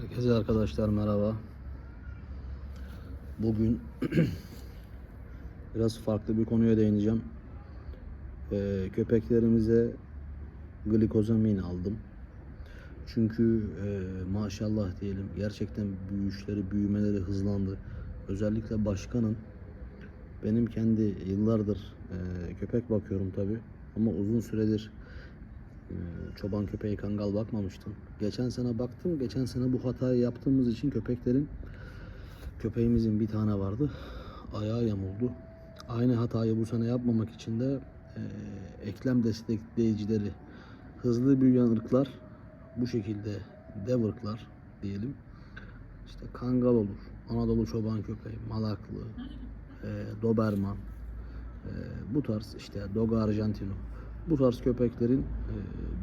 Herkese arkadaşlar merhaba. Bugün biraz farklı bir konuya değineceğim. Ee, köpeklerimize glikozamin aldım. Çünkü e, maşallah diyelim gerçekten büyüyüşleri, büyümeleri hızlandı. Özellikle başkanın benim kendi yıllardır e, köpek bakıyorum tabi ama uzun süredir çoban köpeği kangal bakmamıştım. Geçen sene baktım. Geçen sene bu hatayı yaptığımız için köpeklerin köpeğimizin bir tane vardı. Ayağı yamuldu. Aynı hatayı bu sene yapmamak için de e, eklem destekleyicileri hızlı büyüyen ırklar bu şekilde dev ırklar diyelim. İşte kangal olur. Anadolu çoban köpeği, malaklı, e, doberman, e, bu tarz işte Dogo Argentino bu tarz köpeklerin e,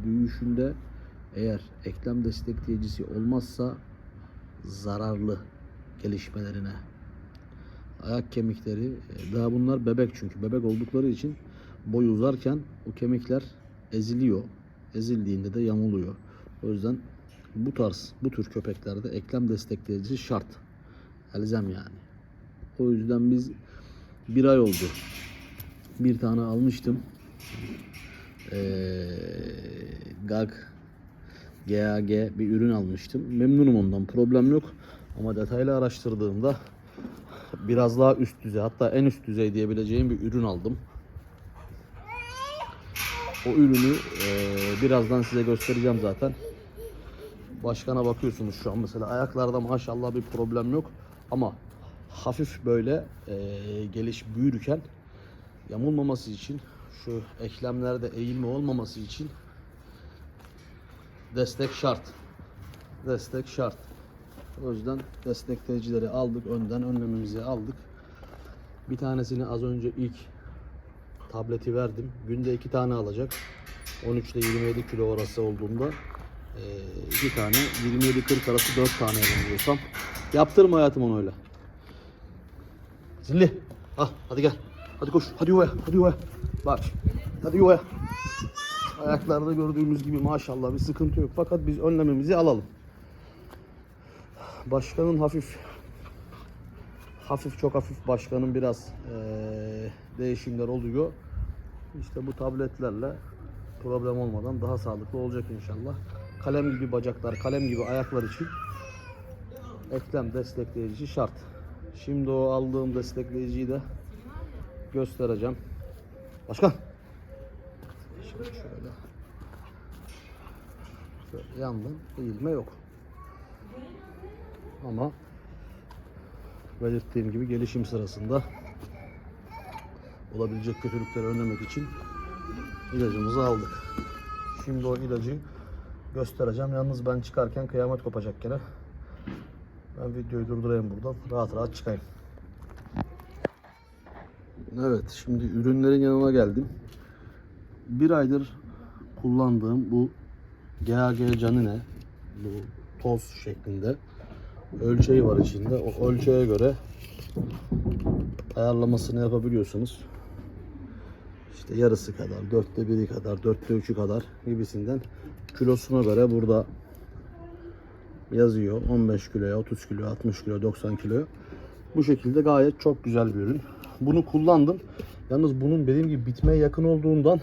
büyüyüşünde eğer eklem destekleyicisi olmazsa zararlı gelişmelerine ayak kemikleri e, daha bunlar bebek çünkü bebek oldukları için boy uzarken o kemikler eziliyor. Ezildiğinde de yamuluyor. O yüzden bu tarz bu tür köpeklerde eklem destekleyicisi şart. Elzem yani. O yüzden biz bir ay oldu. Bir tane almıştım. Ee, GAG GAG bir ürün almıştım. Memnunum ondan. Problem yok. Ama detaylı araştırdığımda biraz daha üst düzey hatta en üst düzey diyebileceğim bir ürün aldım. O ürünü e, birazdan size göstereceğim zaten. Başkana bakıyorsunuz şu an mesela ayaklarda maşallah bir problem yok ama hafif böyle e, geliş büyürken yamulmaması için şu eklemlerde eğilme olmaması için destek şart. Destek şart. O yüzden destekleyicileri aldık önden önlememizi aldık. Bir tanesini az önce ilk tableti verdim. Günde iki tane alacak. 13 ile 27 kilo arası olduğunda eee, iki tane 27-40 arası 4 tane yanılıyorsam. Yaptırma hayatım onu öyle. Zilli. Ah hadi gel. Hadi koş. Hadi yuvaya. Hadi yuvaya. Bak. Hadi yuvaya. Ayaklarda gördüğümüz gibi maşallah bir sıkıntı yok. Fakat biz önlememizi alalım. Başkanın hafif hafif çok hafif başkanın biraz eee, değişimler oluyor. İşte bu tabletlerle problem olmadan daha sağlıklı olacak inşallah. Kalem gibi bacaklar, kalem gibi ayaklar için eklem destekleyici şart. Şimdi o aldığım destekleyiciyi de göstereceğim. Başkan. Şimdi şöyle. Şöyle yandan eğilme yok. Ama belirttiğim gibi gelişim sırasında olabilecek kötülükleri önlemek için ilacımızı aldık. Şimdi o ilacı göstereceğim. Yalnız ben çıkarken kıyamet kopacak gene. Ben videoyu durdurayım buradan. Rahat rahat çıkayım. Evet şimdi ürünlerin yanına geldim. Bir aydır kullandığım bu GAG Canine bu toz şeklinde ölçeği var içinde. O ölçeğe göre ayarlamasını yapabiliyorsunuz. İşte yarısı kadar, dörtte biri kadar, dörtte üçü kadar gibisinden kilosuna göre burada yazıyor. 15 kiloya, 30 kilo, 60 kilo, 90 kilo. Bu şekilde gayet çok güzel bir ürün. Bunu kullandım. Yalnız bunun dediğim gibi bitmeye yakın olduğundan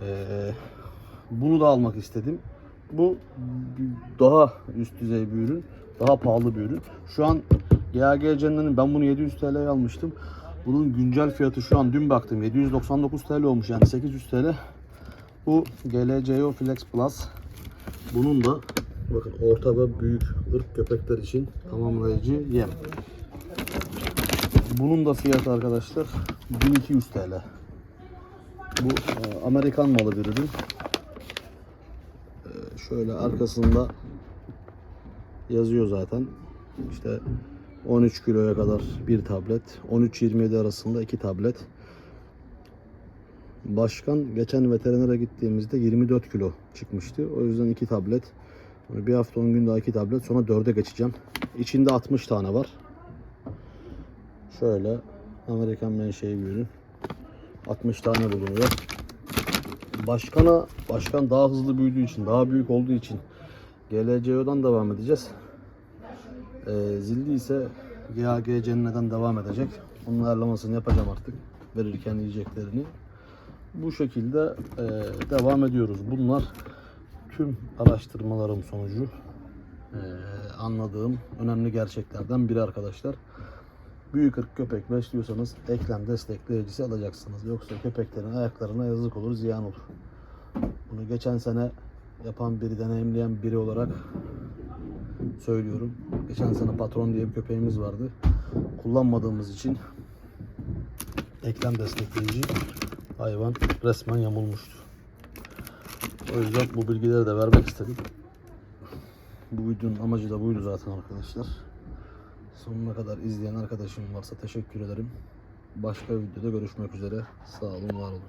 eee, bunu da almak istedim. Bu daha üst düzey bir ürün. Daha pahalı bir ürün. Şu an GAG Cenne'nin ben bunu 700 TL'ye almıştım. Bunun güncel fiyatı şu an dün baktım 799 TL olmuş yani 800 TL. Bu GLCO Flex Plus. Bunun da bakın orta ve büyük ırk köpekler için tamamlayıcı yem. Bunun da fiyatı arkadaşlar 1200 TL. Bu e, Amerikan malı bir ürün. E, şöyle arkasında yazıyor zaten. İşte 13 kiloya kadar bir tablet, 13-27 arasında iki tablet. Başkan geçen veterinere gittiğimizde 24 kilo çıkmıştı. O yüzden iki tablet. Bir hafta 10 gün daha iki tablet. Sonra 4'e geçeceğim. İçinde 60 tane var. Şöyle Amerikan menşei bir ürün. 60 tane bulunuyor. Başkana, başkan daha hızlı büyüdüğü için, daha büyük olduğu için GLCO'dan devam edeceğiz. Ee, zilli ise GAGC'den devam edecek. Onun ayarlamasını yapacağım artık. Verirken yiyeceklerini. Bu şekilde e, devam ediyoruz. Bunlar tüm araştırmalarım sonucu e, anladığım önemli gerçeklerden biri arkadaşlar. Büyük ırk köpek besliyorsanız eklem destekleyicisi alacaksınız. Yoksa köpeklerin ayaklarına yazık olur, ziyan olur. Bunu geçen sene yapan biri, deneyimleyen biri olarak söylüyorum. Geçen sene patron diye bir köpeğimiz vardı. Kullanmadığımız için eklem destekleyici hayvan resmen yamulmuştu. O yüzden bu bilgileri de vermek istedim. Bu videonun amacı da buydu zaten arkadaşlar. Sonuna kadar izleyen arkadaşım varsa teşekkür ederim. Başka videoda görüşmek üzere. Sağ olun, var olun.